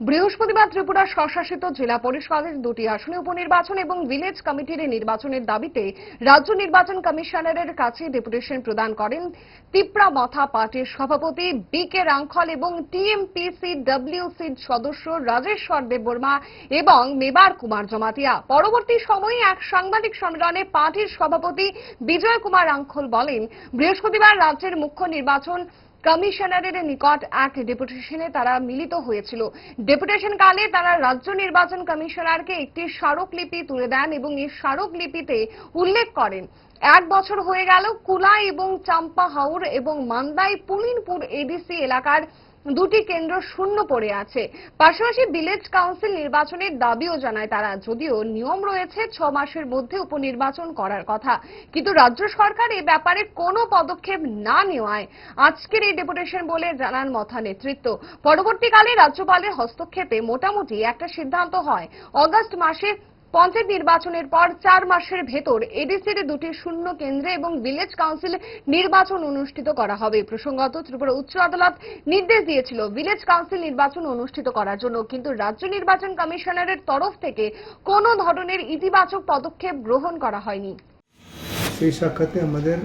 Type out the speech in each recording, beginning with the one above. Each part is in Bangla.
বৃহস্পতিবার ত্রিপুরা স্বশাসিত জেলা পরিষদের দুটি আসনে উপনির্বাচন এবং ভিলেজ কমিটির নির্বাচনের দাবিতে রাজ্য নির্বাচন কমিশনারের কাছে ডেপুটেশন প্রদান করেন তিপ্রা মথা পার্টির সভাপতি বি কে রাংখল এবং টিএমপিসি ডব্লিউসির সদস্য রাজেশ্বর দেববর্মা এবং মেবার কুমার জমাতিয়া। পরবর্তী সময়ে এক সাংবাদিক সম্মেলনে পার্টির সভাপতি বিজয় কুমার রাংখল বলেন, বৃহস্পতিবার রাজ্যের মুখ্য নির্বাচন কমিশনারের নিকট এক ডেপুটেশনে তারা মিলিত হয়েছিল। ডেপুটেশনকালে তারা রাজ্য নির্বাচন কমিশনারকে একটি স্মারকলিপি তুলে দেন এবং এই স্মারকলিপিতে উল্লেখ করেন, এক বছর হয়ে গেল কুলাই এবং চাম্পা হাউর এবং মান্দাই, পুলিনপুর, এডিসি এলাকার দুটি কেন্দ্র শূন্য পড়ে আছে। পাশাপাশি ভিলেজ কাউন্সিল নির্বাচনের দাবিও জানায় তারা। যদিও নিয়ম রয়েছে ছ মাসের মধ্যে উপনির্বাচন করার কথা। কিন্তু রাজ্য সরকার এ ব্যাপারে কোনো পদক্ষেপ না নেওয়ায় আজকের এই ডেপুটেশন বলে জানান মথা নেতৃত্ব। পরবর্তীকালে রাজ্যপালের হস্তক্ষেপে মোটামুটি একটা সিদ্ধান্ত হয়। অগস্ট মাসে পঞ্চায়েত নির্বাচনের পর চার মাসের ভেতর এডিসির দুটি শূন্য কেন্দ্রে এবং ভিলেজ কাউন্সিল নির্বাচন অনুষ্ঠিত করা হবে। প্রসঙ্গত, ত্রিপুরা উচ্চ আদালত নির্দেশ দিয়েছিল ভিলেজ কাউন্সিল নির্বাচন অনুষ্ঠিত করার জন্য, কিন্তু রাজ্য নির্বাচন কমিশনারের তরফ থেকে কোনো ধরনের ইতিবাচক পদক্ষেপ গ্রহণ করা হয়নি। সেই সাক্ষাতে আমাদের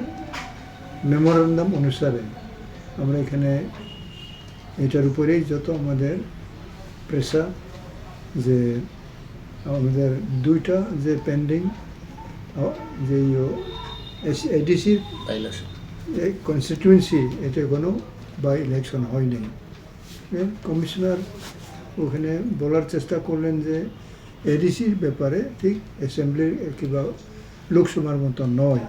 মেমোরান্ডাম অনুসারে আমরা এখানে এটার উপরেই যত আমাদের প্রেশার যে আমাদের দুইটা যে পেন্ডিং যে এডিসির এই কনস্টিটিউয়েন্সি এটা কোনো বা ইলেকশন হয়নি কমিশনার ওখানে বলার চেষ্টা করলেন যে এডিসির ব্যাপারে ঠিক অ্যাসেম্বলির কিংবা লোকসভার মতো নয়।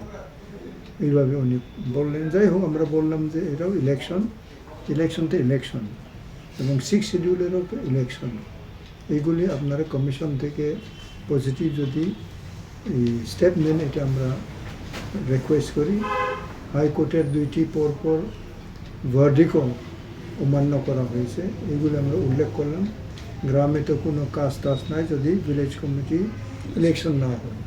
এইভাবে উনি বললেন। যাই হোক আমরা বললাম যে এটাও ইলেকশন ইলেকশন তো ইলেকশন এবং সিক্স শিডিউলেরও ইলেকশন এইগুলি আপনারা কমিশন থেকে পজিটিভ যদি স্টেপ নেন, এটা আমরা রিকোয়েস্ট করি। হাইকোর্টের দুইটি পরপর ভার্ডিকও অমান্য করা হয়েছে। এগুলো আমরা উল্লেখ করলাম। গ্রামে তো কোনো কাজ টাজ নাই যদি ভিলেজ কমিটি ইলেকশন না হয়।